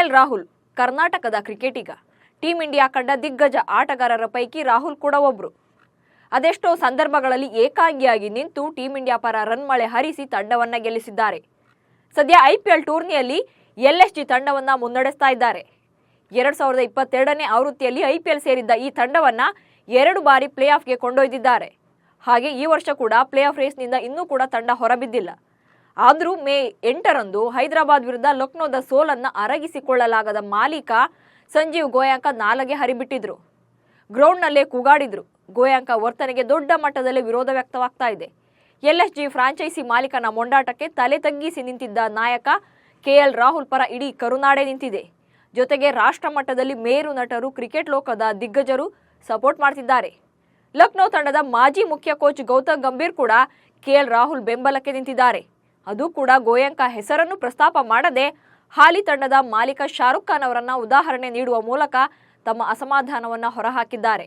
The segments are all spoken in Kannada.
ಕೆಎಲ್ ರಾಹುಲ್, ಕರ್ನಾಟಕದ ಕ್ರಿಕೆಟಿಗ. ಟೀಂ ಇಂಡಿಯಾ ಕಂಡ ದಿಗ್ಗಜ ಆಟಗಾರರ ಪೈಕಿ ರಾಹುಲ್ ಕೂಡ ಒಬ್ರು. ಅದೆಷ್ಟೋ ಸಂದರ್ಭಗಳಲ್ಲಿ ಏಕಾಂಗಿಯಾಗಿ ನಿಂತು ಟೀಂ ಇಂಡಿಯಾ ಪರ ರನ್ ಮಳೆ ಹರಿಸಿ ತಂಡವನ್ನ ಗೆಲ್ಲಿಸಿದ್ದಾರೆ. ಸದ್ಯ ಐಪಿಎಲ್ ಟೂರ್ನಿಯಲ್ಲಿ ಎಲ್ಎಸ್ಜಿ ತಂಡವನ್ನ ಮುನ್ನಡೆಸ್ತಾ ಇದ್ದಾರೆ. ಎರಡ್ ಸಾವಿರದ ಇಪ್ಪತ್ತೆರಡನೇ ಆವೃತ್ತಿಯಲ್ಲಿ ಐಪಿಎಲ್ ಸೇರಿದ್ದ ಈ ತಂಡವನ್ನ ಎರಡು ಬಾರಿ ಪ್ಲೇ ಆಫ್ಗೆ ಕೊಂಡೊಯ್ದಿದ್ದಾರೆ. ಹಾಗೆ ಈ ವರ್ಷ ಕೂಡ ಪ್ಲೇ ಆಫ್ ರೇಸ್ನಿಂದ ಇನ್ನೂ ಕೂಡ ತಂಡ ಹೊರಬಿದ್ದಿಲ್ಲ. ಆದರೂ ಮೇ ಎಂಟರಂದು ಹೈದರಾಬಾದ್ ವಿರುದ್ಧ ಲಕ್ನೋದ ಸೋಲನ್ನು ಅರಗಿಸಿಕೊಳ್ಳಲಾಗದ ಮಾಲೀಕ ಸಂಜೀವ್ ಗೋಯಾಂಕ ನಾಲಗೆ ಹರಿಬಿಟ್ಟಿದ್ರು. ಗ್ರೌಂಡ್ನಲ್ಲೇ ಕೂಗಾಡಿದ್ರು. ಗೋಯಾಂಕ ವರ್ತನೆಗೆ ದೊಡ್ಡ ಮಟ್ಟದಲ್ಲಿ ವಿರೋಧ ವ್ಯಕ್ತವಾಗ್ತಾ ಇದೆ. ಎಲ್ಎಸ್ಜಿ ಫ್ರಾಂಚೈಸಿ ಮಾಲೀಕನ ಮೊಂಡಾಟಕ್ಕೆ ತಲೆ ತಗ್ಗಿಸಿ ನಿಂತಿದ್ದ ನಾಯಕ ಕೆಎಲ್ ರಾಹುಲ್ ಪರ ಇಡೀ ಕರುನಾಡೆ ನಿಂತಿದೆ. ಜೊತೆಗೆ ರಾಷ್ಟ್ರ ಮಟ್ಟದಲ್ಲಿ ಮೇರು ನಟರು, ಕ್ರಿಕೆಟ್ ಲೋಕದ ದಿಗ್ಗಜರು ಸಪೋರ್ಟ್ ಮಾಡ್ತಿದ್ದಾರೆ. ಲಕ್ನೋ ತಂಡದ ಮಾಜಿ ಮುಖ್ಯ ಕೋಚ್ ಗೌತಮ್ ಗಂಭೀರ್ ಕೂಡ ಕೆಎಲ್ ರಾಹುಲ್ ಬೆಂಬಲಕ್ಕೆ ನಿಂತಿದ್ದಾರೆ. ಅದು ಕೂಡ ಗೋಯಂಕ ಹೆಸರನ್ನು ಪ್ರಸ್ತಾಪ ಮಾಡದೆ ಹಾಲಿ ತಂಡದ ಮಾಲೀಕ ಶಾರುಖ್ ಖಾನ್ ಅವರನ್ನ ಉದಾಹರಣೆ ನೀಡುವ ಮೂಲಕ ತಮ್ಮ ಅಸಮಾಧಾನವನ್ನ ಹೊರಹಾಕಿದ್ದಾರೆ.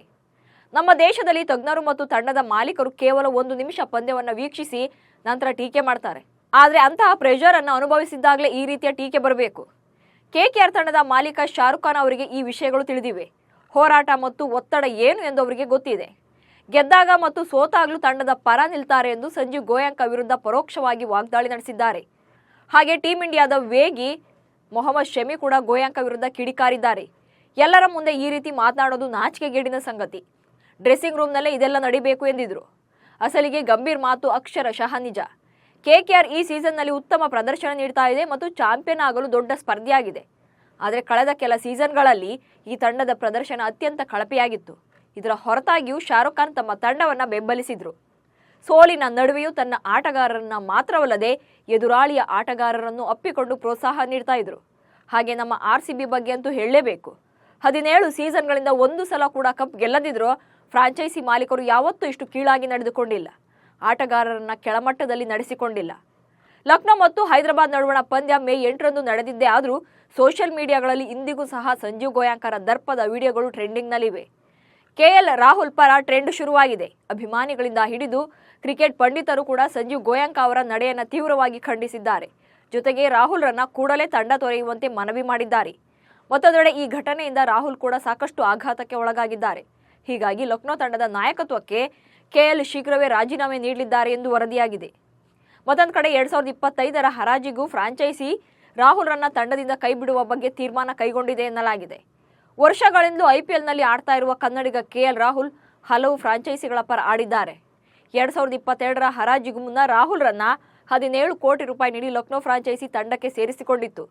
ನಮ್ಮ ದೇಶದಲ್ಲಿ ತಜ್ಞರು ಮತ್ತು ತಂಡದ ಮಾಲೀಕರು ಕೇವಲ ಒಂದು ನಿಮಿಷ ಪಂದ್ಯವನ್ನ ವೀಕ್ಷಿಸಿ ನಂತರ ಟೀಕೆ ಮಾಡ್ತಾರೆ. ಆದರೆ ಅಂತಹ ಪ್ರೆಷರ್ ಅನ್ನು ಅನುಭವಿಸಿದ್ದಾಗಲೇ ಈ ರೀತಿಯ ಟೀಕೆ ಬರಬೇಕು. ಕೆಕೆಆರ್ ತಂಡದ ಮಾಲೀಕ ಶಾರುಖ್ ಖಾನ್ ಅವರಿಗೆ ಈ ವಿಷಯಗಳು ತಿಳಿದಿವೆ. ಹೋರಾಟ ಮತ್ತು ಒತ್ತಡ ಏನು ಎಂದು ಅವರಿಗೆ ಗೊತ್ತಿದೆ. ಗೆದ್ದಾಗ ಮತ್ತು ಸೋತಾಗಲೂ ತಂಡದ ಪರ ನಿಲ್ತಾರೆ ಎಂದು ಸಂಜೀವ್ ಗೋಯಾಂಕ ವಿರುದ್ಧ ಪರೋಕ್ಷವಾಗಿ ವಾಗ್ದಾಳಿ ನಡೆಸಿದ್ದಾರೆ. ಹಾಗೆ ಟೀಂ ಇಂಡಿಯಾದ ವೇಗಿ ಮೊಹಮ್ಮದ್ ಶಮಿ ಕೂಡ ಗೋಯಾಂಕ ವಿರುದ್ಧ ಕಿಡಿಕಾರಿದ್ದಾರೆ. ಎಲ್ಲರ ಮುಂದೆ ಈ ರೀತಿ ಮಾತನಾಡೋದು ನಾಚಿಕೆಗೇಡಿನ ಸಂಗತಿ. ಡ್ರೆಸ್ಸಿಂಗ್ ರೂಮ್ನಲ್ಲೇ ಇದೆಲ್ಲ ನಡಿಬೇಕು ಎಂದಿದ್ರು. ಅಸಲಿಗೆ ಗಂಭೀರ್ ಮಾತು ಅಕ್ಷರಶಃ ನಿಜ. ಕೆಕೆಆರ್ ಈ ಸೀಸನ್ನಲ್ಲಿ ಉತ್ತಮ ಪ್ರದರ್ಶನ ನೀಡ್ತಾ ಇದೆ ಮತ್ತು ಚಾಂಪಿಯನ್ ಆಗಲು ದೊಡ್ಡ ಸ್ಪರ್ಧೆಯಾಗಿದೆ. ಆದರೆ ಕಳೆದ ಕೆಲ ಸೀಸನ್ಗಳಲ್ಲಿ ಈ ತಂಡದ ಪ್ರದರ್ಶನ ಅತ್ಯಂತ ಕಳಪೆಯಾಗಿತ್ತು. ಇದರ ಹೊರತಾಗಿಯೂ ಶಾರುಖ್ ಖಾನ್ ತಮ್ಮ ತಂಡವನ್ನು ಬೆಂಬಲಿಸಿದರು. ಸೋಲಿನ ನಡುವೆಯೂ ತನ್ನ ಆಟಗಾರರನ್ನ ಮಾತ್ರವಲ್ಲದೆ ಎದುರಾಳಿಯ ಆಟಗಾರರನ್ನು ಅಪ್ಪಿಕೊಂಡು ಪ್ರೋತ್ಸಾಹ ನೀಡ್ತಾ ಇದ್ರು. ಹಾಗೆ ನಮ್ಮ ಆರ್ ಸಿ ಬಿ ಬಗ್ಗೆ ಅಂತೂ ಹೇಳಲೇಬೇಕು. ಹದಿನೇಳು ಸೀಸನ್ಗಳಿಂದ ಒಂದು ಸಲ ಕೂಡ ಕಪ್ ಗೆಲ್ಲದಿದ್ರು ಫ್ರಾಂಚೈಸಿ ಮಾಲೀಕರು ಯಾವತ್ತೂ ಇಷ್ಟು ಕೀಳಾಗಿ ನಡೆದುಕೊಂಡಿಲ್ಲ. ಆಟಗಾರರನ್ನ ಕೆಳಮಟ್ಟದಲ್ಲಿ ನಡೆಸಿಕೊಂಡಿಲ್ಲ. ಲಕ್ನೋ ಮತ್ತು ಹೈದರಾಬಾದ್ ನಡುವಣ ಪಂದ್ಯ ಮೇ ಎಂಟರಂದು ನಡೆದಿದ್ದೇ ಆದರೂ ಸೋಷಿಯಲ್ ಮೀಡಿಯಾಗಳಲ್ಲಿ ಇಂದಿಗೂ ಸಹ ಸಂಜೀವ್ ಗೋಯಾಂಕರ ದರ್ಪದ ವಿಡಿಯೋಗಳು ಟ್ರೆಂಡಿಂಗ್ನಲ್ಲಿವೆ. ಕೆಎಲ್ ರಾಹುಲ್ ಪರ ಟ್ರೆಂಡ್ ಶುರುವಾಗಿದೆ. ಅಭಿಮಾನಿಗಳಿಂದ ಹಿಡಿದು ಕ್ರಿಕೆಟ್ ಪಂಡಿತರು ಕೂಡ ಸಂಜೀವ್ ಗೋಯಾಂಕ ಅವರ ನಡೆಯನ್ನು ತೀವ್ರವಾಗಿ ಖಂಡಿಸಿದ್ದಾರೆ. ಜೊತೆಗೆ ರಾಹುಲ್ರನ್ನ ಕೂಡಲೇ ತಂಡ ತೊರೆಯುವಂತೆ ಮನವಿ ಮಾಡಿದ್ದಾರೆ. ಮತ್ತೊಂದೆಡೆ ಈ ಘಟನೆಯಿಂದ ರಾಹುಲ್ ಕೂಡ ಸಾಕಷ್ಟು ಆಘಾತಕ್ಕೆ ಒಳಗಾಗಿದ್ದಾರೆ. ಹೀಗಾಗಿ ಲಕ್ನೋ ತಂಡದ ನಾಯಕತ್ವಕ್ಕೆ ಕೆಎಲ್ ಶೀಘ್ರವೇ ರಾಜೀನಾಮೆ ನೀಡಲಿದ್ದಾರೆ ಎಂದು ವರದಿಯಾಗಿದೆ. ಮತ್ತೊಂದು ಕಡೆ ಎರಡ್ ಸಾವಿರದ ಇಪ್ಪತ್ತೈದರ ಹರಾಜಿಗೂ ಫ್ರಾಂಚೈಸಿ ರಾಹುಲ್ರನ್ನ ತಂಡದಿಂದ ಕೈಬಿಡುವ ಬಗ್ಗೆ ತೀರ್ಮಾನ ಕೈಗೊಂಡಿದೆ ಎನ್ನಲಾಗಿದೆ. ವರ್ಷಗಳಿಂದಲೂ ಐಪಿಎಲ್ನಲ್ಲಿ ಆಡ್ತಾ ಇರುವ ಕನ್ನಡಿಗ ಕೆ ಎಲ್ ರಾಹುಲ್ ಹಲವು ಫ್ರಾಂಚೈಸಿಗಳ ಪರ ಆಡಿದ್ದಾರೆ. ಎರಡ್ ಸಾವಿರದ ಇಪ್ಪತ್ತೆರಡರ ಹರಾಜಿಗೂ ಮುನ್ನ ರಾಹುಲ್ರನ್ನ ಹದಿನೇಳು ಕೋಟಿ ರೂಪಾಯಿ ನೀಡಿ ಲಕ್ನೋ ಫ್ರಾಂಚೈಸಿ ತಂಡಕ್ಕೆ ಸೇರಿಸಿಕೊಂಡಿತ್ತು.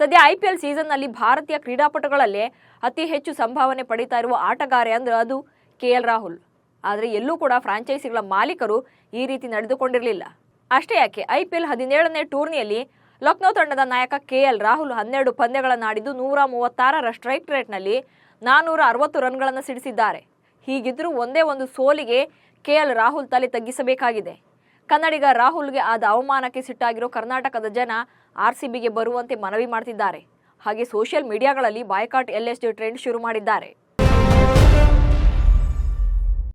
ಸದ್ಯ ಐ ಐಪಿಎಲ್ ಸೀಸನ್ನಲ್ಲಿ ಭಾರತೀಯ ಕ್ರೀಡಾಪಟುಗಳಲ್ಲೇ ಅತಿ ಹೆಚ್ಚು ಸಂಭಾವನೆ ಪಡೀತಾ ಇರುವ ಆಟಗಾರ ಅಂದ್ರೆ ಅದು ಕೆಎಲ್ ರಾಹುಲ್. ಆದರೆ ಎಲ್ಲೂ ಕೂಡ ಫ್ರಾಂಚೈಸಿಗಳ ಮಾಲೀಕರು ಈ ರೀತಿ ನಡೆದುಕೊಂಡಿರಲಿಲ್ಲ. ಅಷ್ಟೇ ಯಾಕೆ, ಐ ಪಿ ಎಲ್ ಹದಿನೇಳನೇ ಟೂರ್ನಿಯಲ್ಲಿ ಲಕ್ನೋ ತಂಡದ ನಾಯಕ ಕೆಎಲ್ ರಾಹುಲ್ ಹನ್ನೆರಡು ಪಂದ್ಯಗಳನ್ನಾಡಿದ್ದು ನೂರ ಮೂವತ್ತಾರರ ಸ್ಟ್ರೈಕ್ ರೇಟ್ನಲ್ಲಿ ನಾನೂರ ಅರವತ್ತು ರನ್ಗಳನ್ನು ಸಿಡಿಸಿದ್ದಾರೆ. ಹೀಗಿದ್ರೂ ಒಂದೇ ಒಂದು ಸೋಲಿಗೆ ಕೆಎಲ್ ರಾಹುಲ್ ತಲೆ ತಗ್ಗಿಸಬೇಕಾಗಿದೆ. ಕನ್ನಡಿಗ ರಾಹುಲ್ಗೆ ಆದ ಅವಮಾನಕ್ಕೆ ಸಿಟ್ಟಾಗಿರೋ ಕರ್ನಾಟಕದ ಜನ ಆರ್ ಸಿ ಬರುವಂತೆ ಮನವಿ ಮಾಡ್ತಿದ್ದಾರೆ. ಹಾಗೆ ಸೋಷಿಯಲ್ ಮೀಡಿಯಾಗಳಲ್ಲಿ ಬಾಯ್ಕಾಟ್ ಎಲ್ ಟ್ರೆಂಡ್ ಶುರು ಮಾಡಿದ್ದಾರೆ.